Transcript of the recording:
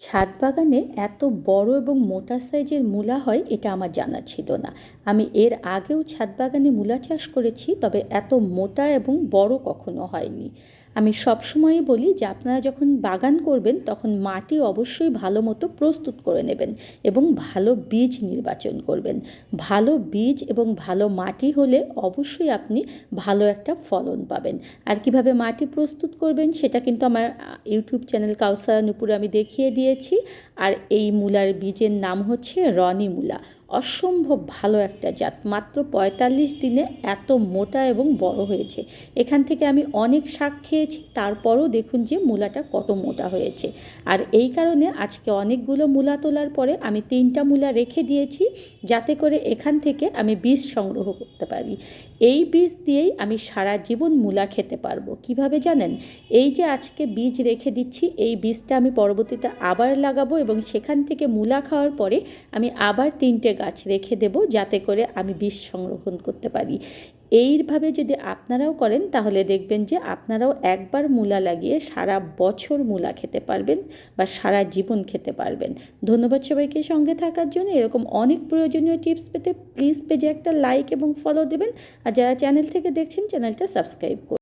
ছাদ বাগানে এত বড় এবং মোটা সাইজের মূলা হয়, এটা আমার জানা ছিল না। আমি এর আগেও ছাদ বাগানে মূলা চাষ করেছি, তবে এত মোটা এবং বড় কখনো হয়নি। আমি সবসময়ই বলি যে, আপনারা যখন বাগান করবেন, তখন মাটি অবশ্যই ভালো মতো প্রস্তুত করে নেবেন এবং ভালো বীজ নির্বাচন করবেন। ভালো বীজ এবং ভালো মাটি হলে অবশ্যই আপনি ভালো একটা ফলন পাবেন। আর কীভাবে মাটি প্রস্তুত করবেন, সেটা কিন্তু আমার ইউটিউব চ্যানেল কাউসারা নুপুরে আমি দেখিয়ে দিয়েছি। আর এই মূলার বীজের নাম হচ্ছে রনি মূলা। অসম্ভব ভালো একটা জাত। মাত্র পঁয়তাল্লিশ দিনে এত মোটা এবং বড় হয়েছে। এখান থেকে আমি অনেক শাক খেয়েছি, তারপরও দেখুন যে মূলাটা কত মোটা হয়েছে। আর এই কারণে আজকে অনেকগুলো মূলা তোলার পরে আমি তিনটা মূলা রেখে দিয়েছি, যাতে করে এখান থেকে আমি বীজ সংগ্রহ করতে পারি। এই বীজ দিয়েই আমি সারা জীবন মূলা খেতে পারব। কীভাবে জানেন? এই যে আজকে বীজ রেখে দিচ্ছি, এই বীজটা আমি পরবর্তীতে আবার লাগাবো এবং সেখান থেকে মূলা খাওয়ার পরে আমি আবার তিনটে গাছ রেখে দেব যাতে করে আমি বীজ সংরক্ষণ করতে পারি। এইভাবে যদি আপনারাও করেন, তাহলে দেখবেন যে আপনারাও একবার মূলা লাগিয়ে সারা বছর মূলা খেতে পারবেন বা সারা জীবন খেতে পারবেন। ধন্যবাদ সবাইকে সঙ্গে থাকার জন্য। এরকম অনেক প্রয়োজনীয় টিপস পেতে প্লিজ পেজে একটা লাইক এবং ফলো দেবেন। আর যারা চ্যানেল থেকে দেখছেন চ্যানেলটা সাবস্ক্রাইব করুন।